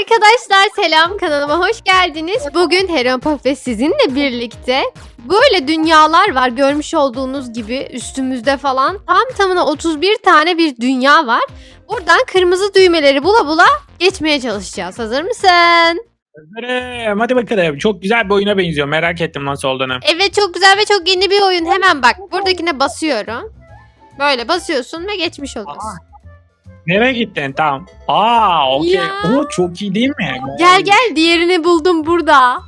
Arkadaşlar selam kanalıma hoş geldiniz. Bugün Heron ve sizinle birlikte böyle dünyalar var görmüş olduğunuz gibi üstümüzde falan. Tam tamına 31 tane bir dünya var. Buradan kırmızı düğmeleri bula bula geçmeye çalışacağız. Hazır mısın? Hazırım. Hadi bakalım. Çok güzel bir oyuna benziyor. Merak ettim nasıl olduğunu. Evet çok güzel ve çok yeni bir oyun. Hemen bak buradakine basıyorum. Böyle basıyorsun ve geçmiş oluyorsun. Nereye gittin? Tamam. Aa, okey. Ya. Oo, çok iyi değil mi? Gel gel diğerini buldum burada.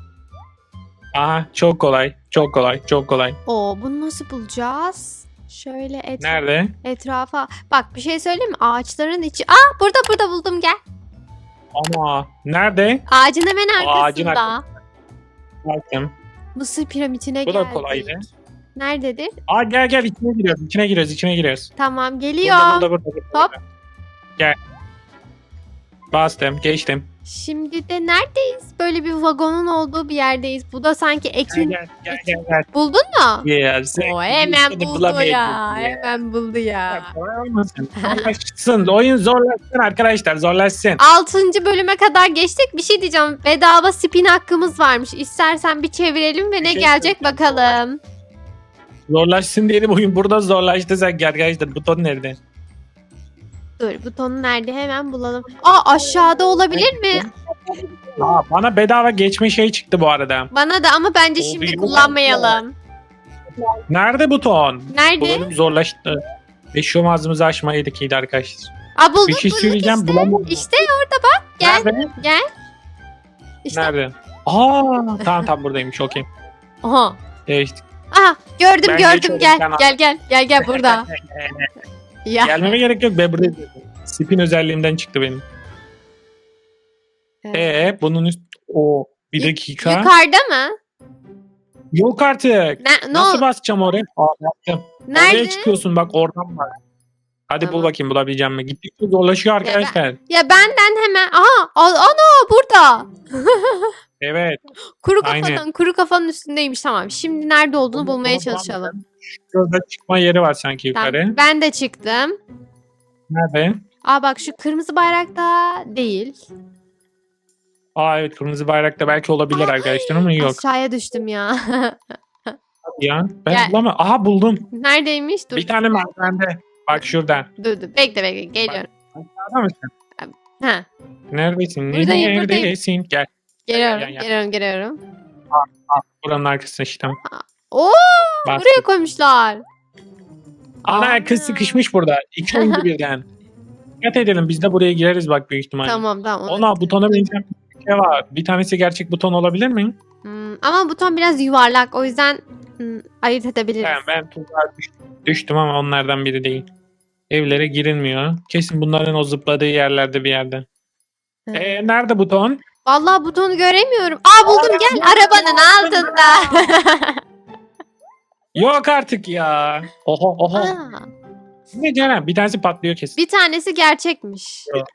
Aha, çok kolay. Çok kolay. Çok kolay. Oo bunu nasıl bulacağız? Şöyle et Nerede? etrafa. Bak bir şey söyleyeyim mi? Ağaçların içi. Aa burada burada buldum gel. Ama nerede? Ağacın hemen Ağacın arkasında. Mısır piramitine Bu da geldik. kolaydı. Nerededir? Aa gel gel içine giriyoruz. İçine giriyoruz. içine giriyoruz. Tamam geliyor. Burada, burada, burada, burada. Hop. Gel. Bastım. Geçtim. Şimdi de neredeyiz? Böyle bir vagonun olduğu bir yerdeyiz. Bu da sanki Ekin. gel gel gel. gel. Buldun mu? Yes. O hemen Seni buldu bulamayacağım ya. diye. Hemen buldu ya. Kolay olmasın. Zorlaşsın. Oyun zorlaşsın arkadaşlar. Zorlaşsın. Altıncı bölüme kadar geçtik. Bir şey diyeceğim. Bedava spin hakkımız varmış. İstersen bir çevirelim ve ne şey gelecek bakalım. Zorlaşsın diyelim oyun burada zorlaştı sen arkadaşlar. Buton nerede? Dur butonu nerede hemen bulalım. Aa aşağıda olabilir mi? Aa, bana bedava geçme şey çıktı bu arada. Bana da ama bence O şimdi büyük kullanmayalım. Nerede buton? Bu Nerede? bölüm zorlaştı. Ve şu ağzımızı açmaydık iyiydi arkadaşlar. Aa bulduk Bir şey bulduk söyleyeceğim işte. bulamadım. İşte orada bak. Gel Nerede? gel. İşte. Nerede? Aa tamam tamam buradaymış okey. Aha. Geçtik. Aha gördüm Ben gördüm geçiyorum, gel sen al. gel gel gel gel burada. Ya. Gelmeme gerek yok ben buradayım. Spin özelliğimden çıktı benim. Evet. Ee bunun üst... O bir Yuk- dakika. Yukarıda mı? Yok artık. Ne, ne Nasıl ol- basacağım oraya? Aa, yaptım. Nerede? Oraya çıkıyorsun bak oradan var. Hadi Tamam. bul bakayım bulabileceğim mi? Gittikçe zorlaşıyor arkadaşlar. Ya benden hemen aha a- ana burada. Evet. Kuru Aynen. kafanın kuru kafanın üstündeymiş tamam. Şimdi nerede olduğunu Onu- bulmaya çalışalım. Şurada çıkma yeri var sanki Tamam, yukarı. Ben de çıktım. Nerede? Aa bak şu kırmızı bayrakta değil. Aa evet kırmızı bayrakta belki olabilir arkadaşlar ama yok. Aşağıya düştüm ya. Ya ben Gel. bulamam. Aha buldum. Neredeymiş? Dur. Bir tane merdivende. Bak şuradan. Dur dur. Bekle bekle geliyorum. Nerede mısın? Ha. Neredesin? Buradayım. Neredesin? Gel. Geliyorum. gel, gel. Geliyorum geliyorum. Buranın arkasına işte. Oo Bak. buraya koymuşlar. Ana Aa. kız sıkışmış burada. İki oyuncu birden. Dikkat edelim biz de buraya gireriz bak büyük ihtimalle. Tamam tamam. Ona butona benzeyen bir şey var. Bir tanesi gerçek buton olabilir mi? Hmm, ama buton biraz yuvarlak o yüzden hmm, ayırt edebiliriz. Ben, ben tuzağa düştüm, düştüm ama onlardan biri değil. Evlere girilmiyor. Kesin bunların o zıpladığı yerlerde bir yerde. Ee, nerede buton? Vallahi butonu göremiyorum. Aa buldum gel arabanın altında. Yok artık ya. Oho oho. Aa, Ne Ceren? Bir tanesi patlıyor kesin. bir tanesi gerçekmiş. Yok.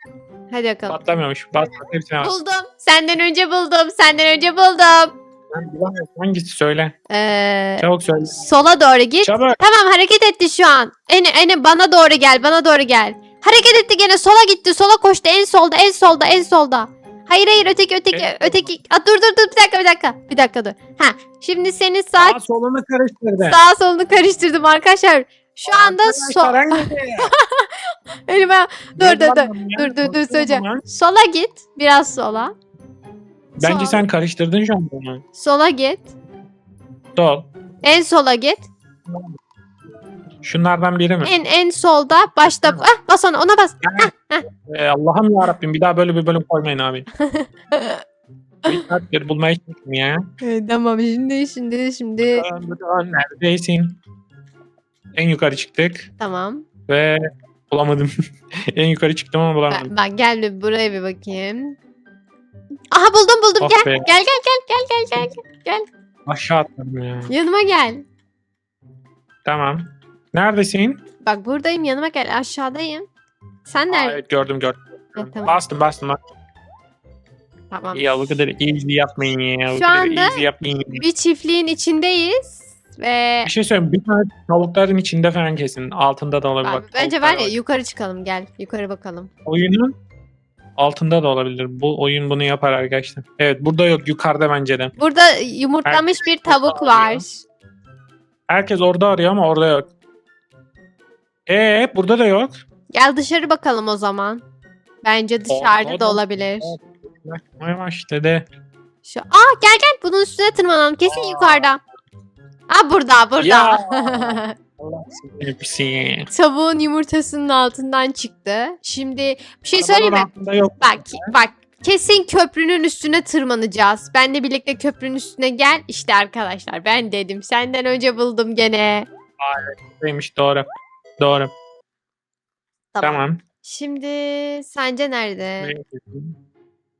Hadi bakalım. Patlamıyormuş. Bas bas hepsine bas. Buldum. Senden önce buldum. Senden önce buldum. Ben bulamıyorum. Hangisi söyle. Ee, Çabuk söyle. sola doğru git. Çabuk. Tamam hareket etti şu an. Ene ene bana doğru gel. Bana doğru gel. Hareket etti gene sola gitti. Sola koştu. En solda en solda en solda. Hayır hayır öteki öteki Evet. öteki. Aa, dur dur dur bir dakika bir dakika. Bir dakika dur. Ha şimdi senin sağ Aa, solunu karıştırdı. sağ solunu karıştırdım arkadaşlar. Şu anda sol Arkadaşlar, hangisi? elime dur dur dur. Yapamam ya. Dur dur dur Korkuyorum söyleyeceğim. Sola git. Biraz sola. Bence sen karıştırdın şu an bunu. Sola git. Sol. En sola git. Şunlardan biri mi? En en solda başta ah, bas ona ona bas. Ee, Allah'ım ya Rabbim bir daha böyle bir bölüm koymayın abi. bir saattir bulmaya çalışıyorum ya. tamam şimdi şimdi şimdi. Buton, Neredesin? En yukarı çıktık Tamam. ve bulamadım. en yukarı çıktım ama bulamadım. Ben, ben gel bir buraya bir bakayım. Aha buldum buldum Oh gel. be. Gel gel gel gel gel gel. Aşağı atladım ya. Yanıma gel. Tamam. Neredesin? Bak buradayım yanıma gel aşağıdayım. Sen Aa, nerede? evet gördüm gördüm. Ha, tamam. Bastım bastım. Tamam. Ya bu kadar easy yapmayın ya. Bu Şu kadar anda- easy yapmayın. Bir çiftliğin içindeyiz ve Bir şey söyleyeyim. Bir tane tavukların içinde falan kesin. Altında da olabilir. Abi, Bak, bence tavuklar var ya yukarı çıkalım gel. Yukarı bakalım. Oyunun altında da olabilir. Bu oyun bunu yapar arkadaşlar. Evet burada yok yukarıda bence de. Burada yumurtlamış bir tavuk var. Herkes orada arıyor ama orada yok. Ee burada da yok. Gel dışarı bakalım o zaman. Bence dışarıda da olabilir. Yavaş dede. Şu Aa gel gel bunun üstüne tırmanalım. Kesin yukarıda. Aa burada burada. Ya. Allah seni hepsi. Tavuğun yumurtasının altından çıktı. Şimdi bir şey söyleyeyim mi? Yok. Bak bak kesin köprünün üstüne tırmanacağız. Ben de birlikte köprünün üstüne gel. İşte arkadaşlar ben dedim. Senden önce buldum gene. Neymiş doğru. Doğru. Tamam. Tamam. Şimdi sence nerede?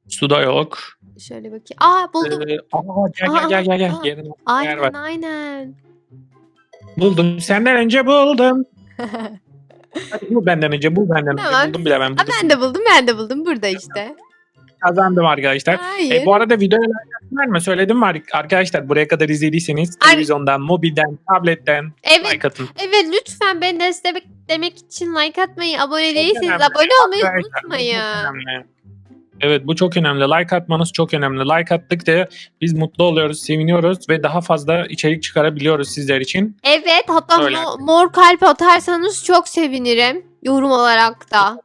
Suda yok. Şöyle bakayım. Aa buldum. Ee, aa, gel Aa, gel gel gel. gel. aa. Yerine- yer aynen var. aynen. Buldum. Senden önce buldum. Hadi bu benden önce bu benden Tamam. önce buldum bile ben. Aa, Buldum. ben de buldum ben de buldum. Burada işte. Kazandım arkadaşlar. Hayır. E, bu arada videoya like mı? Söyledim mi ar- arkadaşlar? Buraya kadar izlediyseniz Ar- televizyondan, mobilden, tabletten evet. like atın. Evet lütfen beni desteklemek için like atmayı, abone değilseniz abone olmayı Arkadaşlar, unutmayın. Evet bu çok önemli. Like atmanız çok önemli. Like attıkça biz mutlu oluyoruz, seviniyoruz ve daha fazla içerik çıkarabiliyoruz sizler için. Evet hatta mo- mor kalp atarsanız çok sevinirim. Yorum olarak da.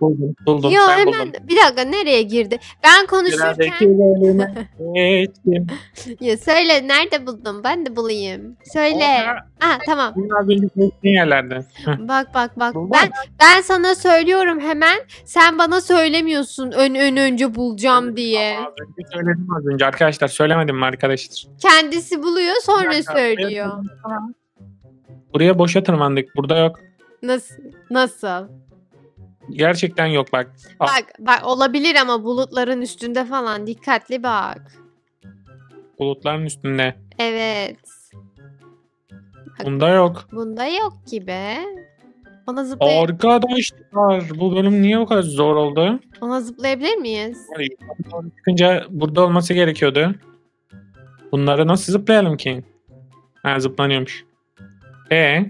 Buldum. Buldum. Yo ben hemen buldum. bir dakika nereye girdi? Ben konuşurken geçtim. ya söyle nerede buldum? Ben de bulayım. Söyle. Ah tamam. Dünya birlikte yerlerde. Bak bak bak. Buldun Ben ben sana söylüyorum hemen. Sen bana söylemiyorsun ön ön önce bulacağım diye. Az önce söyledim az önce arkadaşlar. Söylemedim mi arkadaşlar? Kendisi buluyor sonra dakika, söylüyor. Buraya boşa tırmandık. Burada yok. Nasıl? Nasıl? Gerçekten yok bak. Bak bak olabilir ama bulutların üstünde falan dikkatli bak. Bulutların üstünde. Evet. Bunda yok. Bunda yok gibi. Ona zıplay Arkadaşlar bu bölüm niye bu kadar zor oldu? ona zıplayabilir miyiz? Doğru Çıkınca burada olması gerekiyordu. Bunları nasıl zıplayalım ki? Ha zıplanıyormuş. E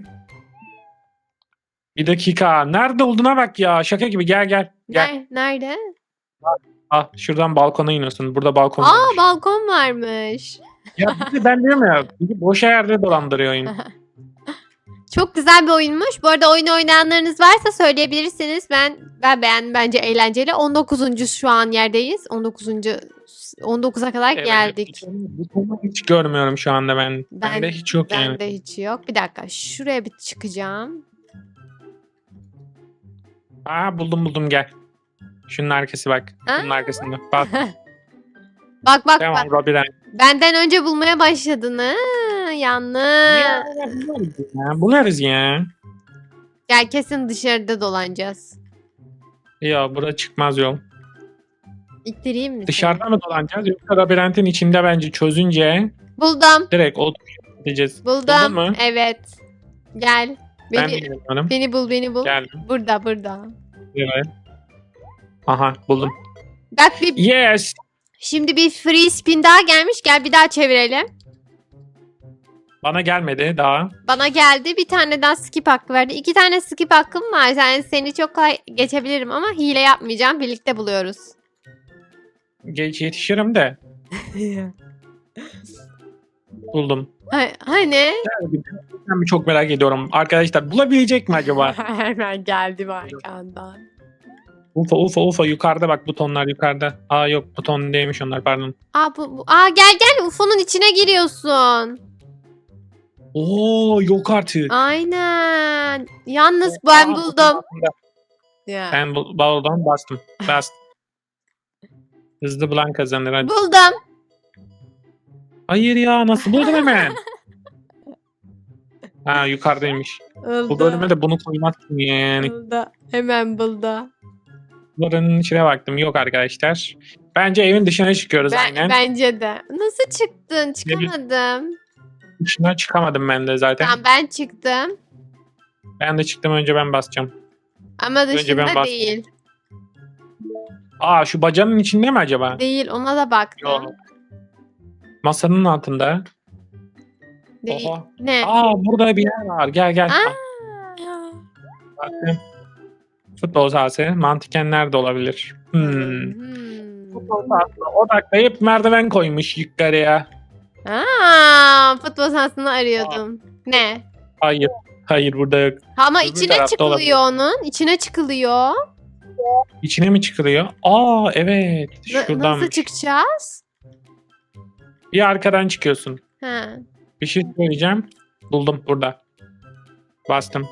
Bir dakika. Nerede olduğuna bak ya. Şaka gibi. Gel gel. Gel. Ner- nerede? Ah şuradan balkona iniyorsun. Burada balkon Aa varmış. balkon varmış. Ya bir de ben diyorum ya. bizi boş yerde dolandırıyor oyun. Çok güzel bir oyunmuş. Bu arada oyunu oynayanlarınız varsa söyleyebilirsiniz. Ben ben beğendim bence eğlenceli. 19. şu an yerdeyiz. 19. 19'a kadar Evet, geldik. Butonu hiç görmüyorum şu anda ben. Ben- Bende hiç yok yani. Bende hiç yok. Bir dakika şuraya bir çıkacağım. Aa buldum buldum gel. Şunun arkası bak. Bunun Aa. arkasında. Bak Bak bak tamam bak. labirent. Benden önce bulmaya başladın. Ha, yanlış. Ya, bularız ya. Bularız ya. Gel kesin dışarıda dolanacağız. Ya bura çıkmaz yol. İttireyim mi? seni? Dışarıda mı dolanacağız yoksa labirentin içinde bence çözünce Buldum. direkt o gideceğiz. Buldum. Buldun mu? Evet. Gel. Ben Beni, bilmiyorum. beni bul beni bul. Geldim. Burada burada. Evet. Aha buldum. Bak bir Yes. şimdi bir free spin daha gelmiş. Gel bir daha çevirelim. Bana gelmedi daha. Bana geldi. Bir tane daha skip hakkı verdi. İki tane skip hakkım var. Yani seni çok kolay geçebilirim ama hile yapmayacağım. Birlikte buluyoruz. Geç yetişirim de. Buldum. Ha- Hani? Ben bir çok merak ediyorum. Arkadaşlar bulabilecek mi acaba? Hemen geldim arkandan. ufa ufa ufa yukarıda bak butonlar yukarıda. Aa yok buton değilmiş onlar pardon. Aa, bu, bu- Aa gel gel UFO'nun içine giriyorsun. Oo yok artık. Aynen. Yalnız ben Aa, buldum. Ya. Ben bu, baldan bastım. Bastım. Hızlı bulan kazanır hadi. Buldum. Hayır ya nasıl buldun hemen? ha yukarıdaymış. Buldu. Bu bölüme de bunu koymazsın yani. Buldu. Hemen buldu. Buranın içine baktım. Yok arkadaşlar. Bence evin dışına çıkıyoruz Ben, aynen. bence de. Nasıl çıktın? Çıkamadım. Dışına çıkamadım ben de zaten. Tamam ben çıktım. Ben de çıktım önce ben basacağım. Ama Önce ben dışında değil. Aa şu bacanın içinde mi acaba? Değil ona da baktım. Yok. Masanın altında. Değil. Oha. Ne? Aa burada bir yer var. Gel gel. Aa. Futbol sahası mantıken nerede olabilir? Hmm. Hmm. Futbol sahasına odaklayıp merdiven koymuş yukarıya. Aa, futbol sahasını arıyordum. Ne? Hayır. Hayır burada yok. Ama Öbür içine çıkılıyor onun. İçine çıkılıyor. İçine mi çıkılıyor? Aa evet. Şuradan. Nasıl çıkacağız? Bir arkadan çıkıyorsun. Ha. Bir şey söyleyeceğim. Buldum burada. Bastım.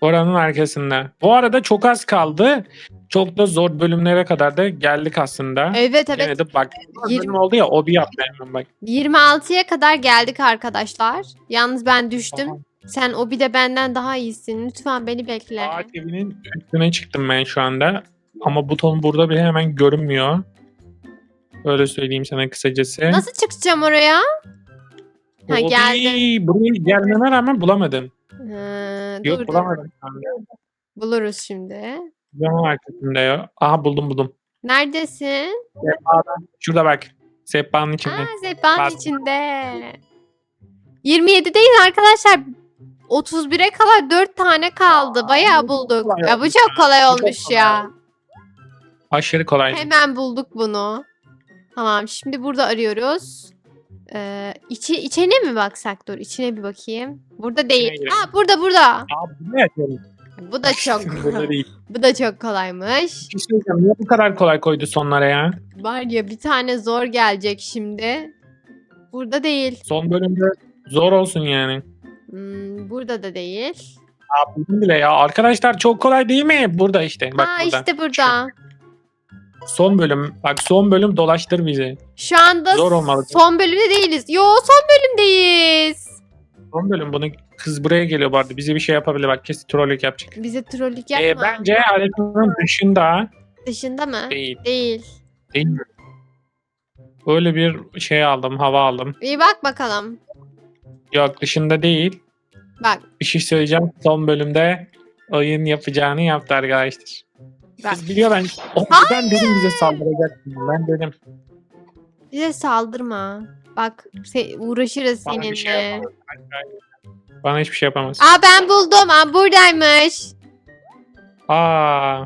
Oranın arkasında. Bu arada çok az kaldı. Çok da zor bölümlere kadar da geldik aslında. Evet evet. Yine de bak. Yirmi- Bölüm oldu ya o bir yaptı hemen bak. 26'ya kadar geldik arkadaşlar. Yalnız ben düştüm. Aha. Sen o bir de benden daha iyisin. Lütfen beni bekle. Ağaç evinin üstüne çıktım ben şu anda. Ama buton burada bile hemen görünmüyor. Öyle söyleyeyim sana kısacası. Nasıl çıkacağım oraya? Ha, O geldim. bir- Buraya gelmeme rağmen bulamadım. Ha, Yok dur, dur. bulamadım anda. Buluruz şimdi. Camın arkasında yok. Aha buldum buldum. Neredesin? Şurada bak. Sehpanın içinde. Aa, Bas. içinde. 27'deyiz arkadaşlar. 31'e kadar 4 tane kaldı. Bayağı bulduk. Ya bu çok kolay olmuş ya. Aşırı kolay. Hemen bulduk bunu. Tamam şimdi burada arıyoruz. Ee, içi, içine mi baksak? Dur içine bir bakayım. Burada değil. girelim. Burada burada. Aa bu ne yapıyorum? Bu da çok bu da çok kolaymış. Bir şey. Niye bu kadar kolay koydu sonlara ya? Var ya bir tane zor gelecek şimdi. Burada değil. Son bölümde zor olsun yani. Hmm, burada da değil. Buldum bile ya. Arkadaşlar çok kolay değil mi? Burada işte. Bak Aa burada. işte burada. Son bölüm. Bak son bölüm dolaştır bizi. Şu anda Zor olmalı. son bölümde değiliz. Yo son bölümdeyiz. Son bölüm bunu kız buraya geliyor arada. Bize bir şey yapabilir. Bak kesin trollük yapacak. Bize trollük Ee, yapma. bence haritanın dışında Dışında mı? değil. Değil. Değil mi? Öyle bir şey aldım. Hava aldım. Bir bak bakalım. Yok dışında değil. Bak. Bir şey söyleyeceğim. Son bölümde oyun yapacağını yaptı arkadaşlar. Bak. Kız biliyor ben. Oh, ben dedim bize saldıracak. Ben dedim. Bize saldırma. Bak se- uğraşırız Bana bir şey yapamaz. Bana hiçbir şey yapamaz. Aa ben buldum. Aa buradaymış. Aa,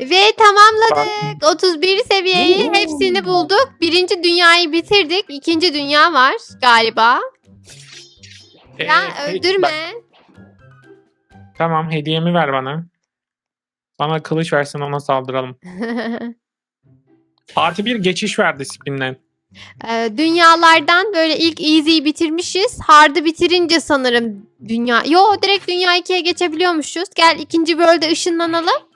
Ve tamamladık. 31 seviyeyi Oo. hepsini bulduk. Birinci dünyayı bitirdik. İkinci dünya var galiba. ee, Ya peki, öldürme. bak, tamam hediyemi ver bana. Bana kılıç versin ona saldıralım. Artı bir geçiş verdi spinden. Ee, dünyalardan böyle ilk easy'yi bitirmişiz. Hard'ı bitirince sanırım dünya... Yo direkt dünya 2'ye geçebiliyormuşuz. Gel ikinci world'e ışınlanalım.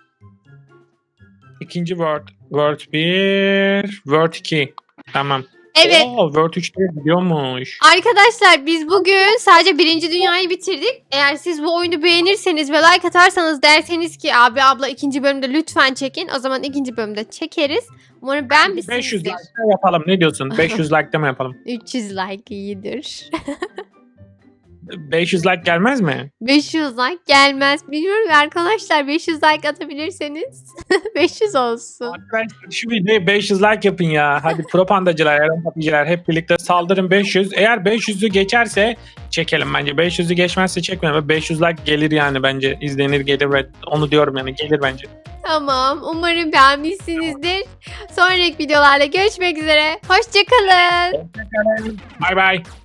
İkinci Word. Word 1, Word 2. Tamam. Evet. Oo, Word 3'te gidiyormuş. Arkadaşlar biz bugün sadece birinci dünyayı bitirdik. Eğer siz bu oyunu beğenirseniz ve like atarsanız derseniz ki abi abla ikinci bölümde lütfen çekin. O zaman ikinci bölümde çekeriz. Umarım 500 beğenmişsinizdir. like'da yapalım. Ne diyorsun? 500 like'da mı yapalım? 300 like iyidir. 500 like gelmez mi? 500 like gelmez. Bilmiyorum arkadaşlar 500 like atabilirseniz 500 olsun. Arkadaşlar şu videoyu 500 like yapın ya. Hadi propandacılar, yaran papiciler hep birlikte saldırın 500. Eğer 500'ü geçerse çekelim bence. 500'ü geçmezse çekmeyelim. 500 like gelir yani bence. izlenir gelir ve onu diyorum yani gelir bence. Tamam. Umarım beğenmişsinizdir. Sonraki videolarda görüşmek üzere. Hoşçakalın. Bye bye.